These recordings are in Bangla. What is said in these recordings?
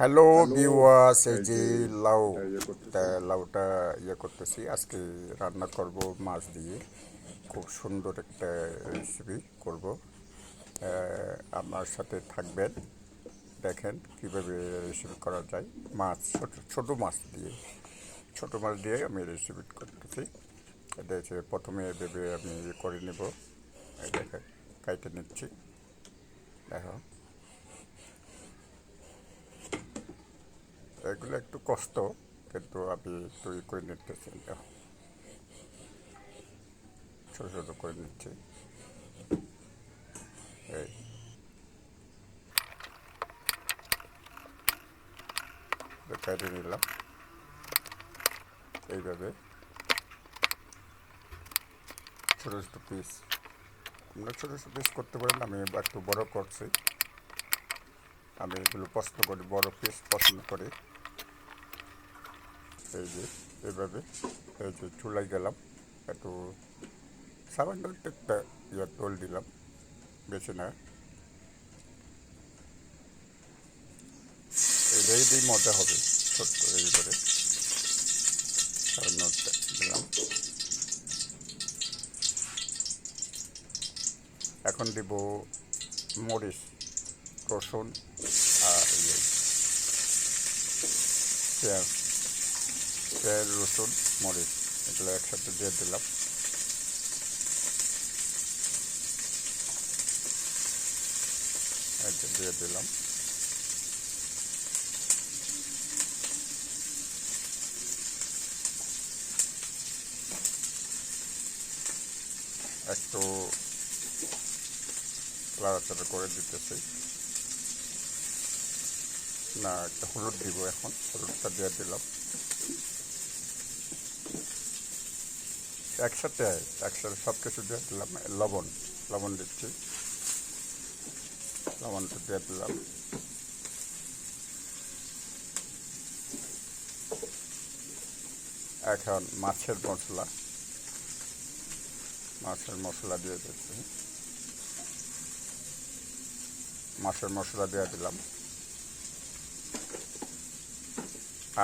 হ্যালো বিওয়াস এই যে লাউ। লাউটা ইয়ে করতেছি আজকে রান্না করব মাছ দিয়ে। খুব সুন্দর একটা রেসিপি করব। আমার সাথে থাকবেন। দেখেন কীভাবে রেসিপি করা যায়। মাছ ছোট ছোটো মাছ দিয়ে। ছোট মাছ দিয়ে আমি রেসিপি করতেছি। এটা হচ্ছে প্রথমে এভাবে আমি ইয়ে করে নেব। দেখেন কাইটে নিচ্ছি। দেখো। এগুলো একটু কষ্ট, কিন্তু আমি তৈরি করে নিতেছি ছোটো ছোটো করে নিচ্ছি। এই। কেটে নিলাম। এইভাবে। ছোটো ছোটো পিস আমরা ছোটো ছোটো পিস করতে পারেন আমি একটু বড় করছি। আমি এগুলো পছন্দ করি, বড় পিস পছন্দ করি। এই যে এইভাবে এই যে চুলাই গেলাম একটু সামান্য একটু ইয়ে তোল দিলাম বেশি না এটাই দিয়ে মজা হবে ছোট্ট এই দিলাম এখন দিব মরিচ রসুন আর পেঁয়াজ পেঁয়াজ রসুন, মরিচ, এগুলো একসাথে দিয়ে দিলাম। দিয়ে দিলাম। একটু লাড়াচাড়া করে দিতেছি। না, একটা হলুদ দিব এখন, হলুদটা দিয়ে দিলাম। একসাথে একসাথে সব কিছু দিয়ে দিলাম, লবণ লবণ দিচ্ছি। লবণটা দিয়ে দিলাম। এখন মাছের মশলা মাছের মশলা দিয়ে দিচ্ছি। মাছের মশলা দিয়ে দিলাম।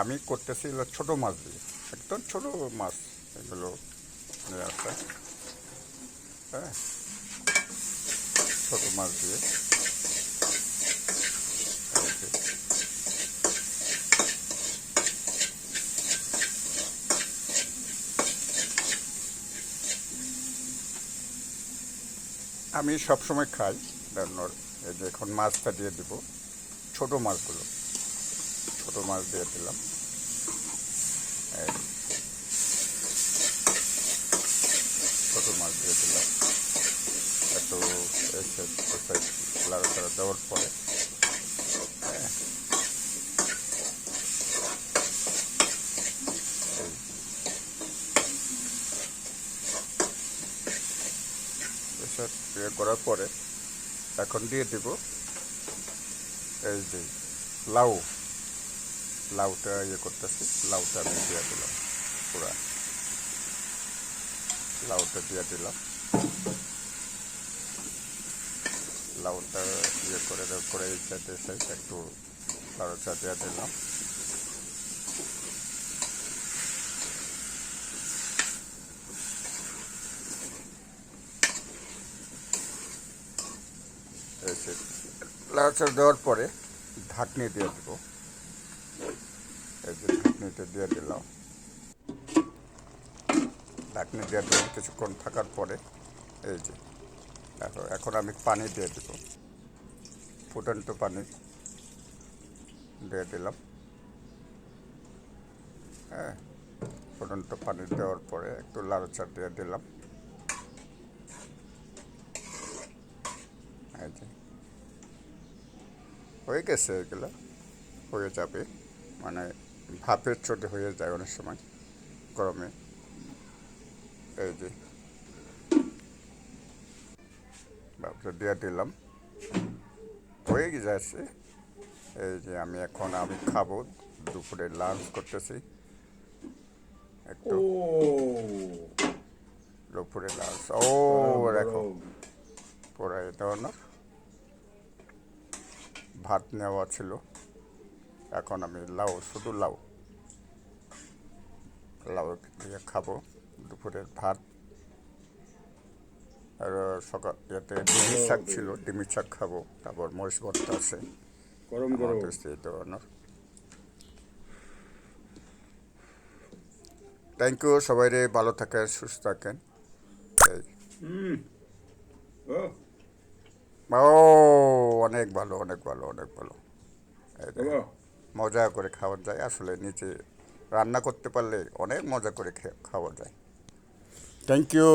আমি করতেছি ছোটো মাছ দিয়ে, একদম ছোটো মাছ, এগুলো আসা হ্যাঁ। ছোটো মাছ দিয়ে। আমি সবসময় খাই রান্নার এই যে এখন মাছটা দিয়ে দিব। ছোটো মাছগুলো। ছোটো মাছ দিয়ে দিলাম। দিয়ে দিলাম একটু লাড়াচাড়া দেওয়ার পরে, এই ইয়ে করার পরে এখন দিয়ে দিব এই যে লাউ, লাউটা ইয়ে করতেছি, লাউটা আমি দিয়ে দিলাম পুরা। লাউটা দিয়ে দিলাম। লাউটা ইয়ে করে সাইডে সাইড একটু লাউটা দিয়ে দিলাম। লাউটা দেওয়ার পরে ঢাকনি দিয়ে দেবো। এই ঢাকনিটা দিয়ে দিলাম। ঢাকনি দিয়ে দিলাম কিছুক্ষণ থাকার পরে, এই যে, দেখো, এখন আমি পানি দিয়ে দেবো। ফুটন্ত পানি দিয়ে দিলাম। হ্যাঁ ফুটন্ত পানি দেওয়ার পরে একটু লাড়াচাড় দিয়ে দিলাম। এই যে, হয়ে গেছে এগুলো, হয়ে যাবে। মানে ভাপের চোটে হয়ে যায় অনেক সময়, গরমে। এই যে। ভাপটা দিয়ে দিলাম। হয়ে যাচ্ছে। এই যে আমি এখন আমি খাব দুপুরে লাঞ্চ করতেছি। একটু দুপুরে লাঞ্চ ও দেখো পরে এটা না। ভাত নেওয়া ছিল। এখন আমি লাউ শুধু লাউ। লাউ দিয়ে খাব। দুপুরের ভাত আর সকাল ইয়াতে ডিমি শাক ছিল ডিমি শাক খাব। তারপর মরিচ ভর্তা আছে। গরম গরম। ধরনের থ্যাংক ইউ সবাই রে ভালো থাকেন সুস্থ থাকেন। ও। অনেক ভালো অনেক ভালো অনেক ভালো। মজা করে খাওয়া যায়। আসলে নিচে রান্না করতে পারলে অনেক মজা করে খাওয়া যায়। Thank you